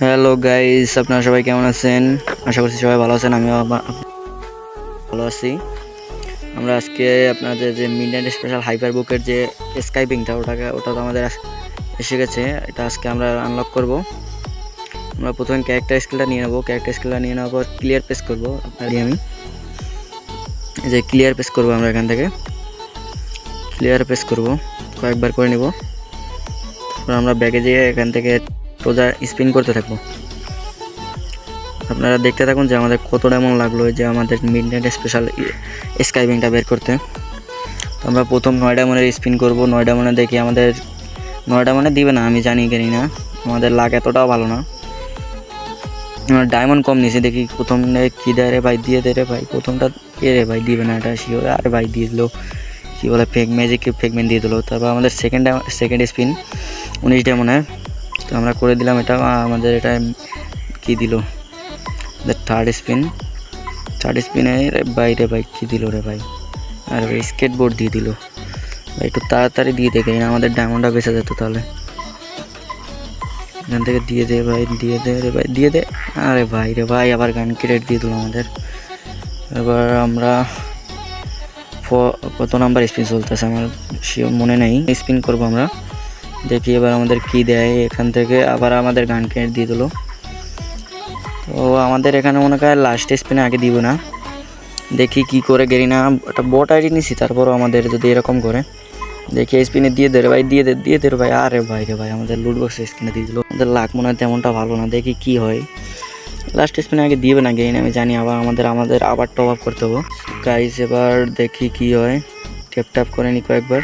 Hello guys আপনারা সবাই কেমন আছেন? আশা করছি সবাই ভালো আছেন, আমিও ভালো আছি। আমরা আজকে আপনাদের যে মিডনাইট স্পেশাল হাইপার বুকের যে স্কাইপিংটা ওটাকে ওটা তো আমাদের এসে গেছে। এটা আজকে আমরা আনলক করব। আমরা প্রথমে ক্যারেক্টার স্কিলটা নিয়ে নেব। ক্যারেক্টার স্কিলটা নিয়ে নেওয়ার পর ক্লিয়ার পেস করব। আপনার আমি? যে ক্লিয়ার পেস করব আমরা এখান থেকে। ক্লিয়ার পেস করব। কয়েকবার করে নিব। আমরা ব্যাগে যেয়ে এখান থেকে সোজা স্পিন করতে থাকব। আপনারা দেখতে থাকুন যে আমাদের কতটা এমন লাগল যে আমাদের মিড স্পেশাল স্কাইবিংটা বের করতে। তো আমরা প্রথম নয়ডা মনের স্পিন করব নয়ডা মনে দেখি আমাদের নয়ডা মনে দিবে না, আমি জানি জানি না। আমাদের লাগ এতটাও ভালো না। আমার ডায়মন্ড কম নিয়েছে, দেখি প্রথম কী দেয় রে ভাই, দিয়ে দে রে ভাই। প্রথমটা এ রে ভাই, দিবে না এটা শিওর আরে ভাই, দিয়ে দিলো। কী বলে ফেক ম্যাজিক ফেকমেন্ট দিয়ে দিলো। তারপর আমাদের সেকেন্ড সেকেন্ড স্পিন উনিশ ডায়মন্ডের তো আমরা করে দিলাম এটা আমাদের এটা কি দিল? থার্ড স্পিন থার্ড স্পিনে বাইরে ভাই কী দিল রে ভাই? আর স্কেটবোর্ড দিয়ে দিল। ভাই, একটু তাড়াতাড়ি দিয়ে দেখে না আমাদের ডায়মন্ডটা বেঁচে যেত তাহলে। এখান থেকে দিয়ে দে ভাই, দিয়ে দে রে ভাই, দিয়ে দে। আরে ভাই রে ভাই, আবার গান ক্রেডিট দিয়ে দিল আমাদের। এবার আমরা কত নাম্বার স্পিন চলতেছে আমার শিওর মনে নেই। স্পিন করব আমরা। দেখি এবার আমাদের কি দেয় এখান থেকে। আবার আমাদের গান ক্রেডিট দিয়ে দিলো। তো আমাদের এখানে মনে হয় লাস্ট স্পিনে আগে দিব না। দেখি কি করে গেরি না, একটা বট আইডি নিছি, তারপরও আমাদের যদি এরকম করে। দেখি স্পিনে দিয়ে দে ভাই, দিয়ে দিয়ে দে ভাই। আরে ভাই রে ভাই, আমাদের লুট বক্স স্পিনে দিয়ে দিল। আমাদের লাখ মনে হয় তেমনটা ভালো না, দেখি কি হয়। লাস্ট স্পিনে আগে দিবে না গেরি না আমি জানি আবার আমাদের আমাদের আবার টপ আপ করতে হবে। গাইস এবার দেখি কি হয়। ট্যাপ ট্যাপ করে নি কয়েকবার।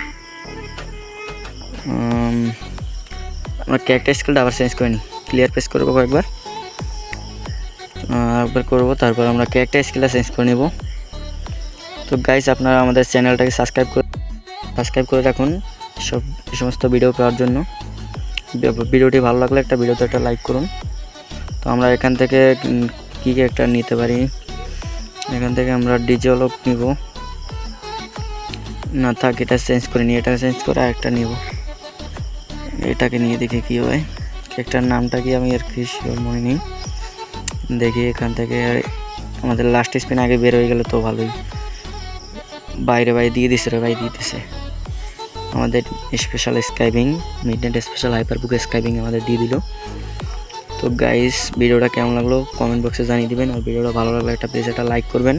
আমরা ক্যারেক্টার স্কিলটা আবার চেঞ্জ করে নিই ক্লিয়ার পেস করব কয়েকবার। একবার করব, তারপর আমরা ক্যারেক্টার স্কিলটা চেঞ্জ করে নেব। তো গাইস আপনারা আমাদের চ্যানেলটাকে সাবস্ক্রাইব করে সাবস্ক্রাইব করে রাখুন সব সমস্ত ভিডিও পাওয়ার জন্য। ভিডিওটি ভালো লাগলে একটা ভিডিওতে একটা লাইক করুন। তো আমরা এখান থেকে কী ক্যারেক্টার নিতে পারি? এখান থেকে আমরা ডিজলক নিব। না, থাক, এটা চেঞ্জ করে নিই এটা চেঞ্জ করে আরেকটা নিব। এটাকে নিয়ে দেখি কী হয়। ক্যারেক্টার নামটা কি আমি আর কি sure মনে নেই। দেখি এখান থেকে আমাদের লাস্ট স্পিন আগে বের হয়ে গেলে তো ভালোই। বাইরে বাইরে দিয়ে দিছে রে ভাই, দিয়ে দিছে। আমাদের স্পেশাল স্কাইবিং midnight special hyper book স্কাইবিং আমাদের দিয়ে দিল। তো গাইস ভিডিওটা কেমন লাগল? কমেন্ট বক্সে জানিয়ে দিবেন। আর ভিডিওটা ভালো লাগলে একটা প্লিজ একটা লাইক করবেন।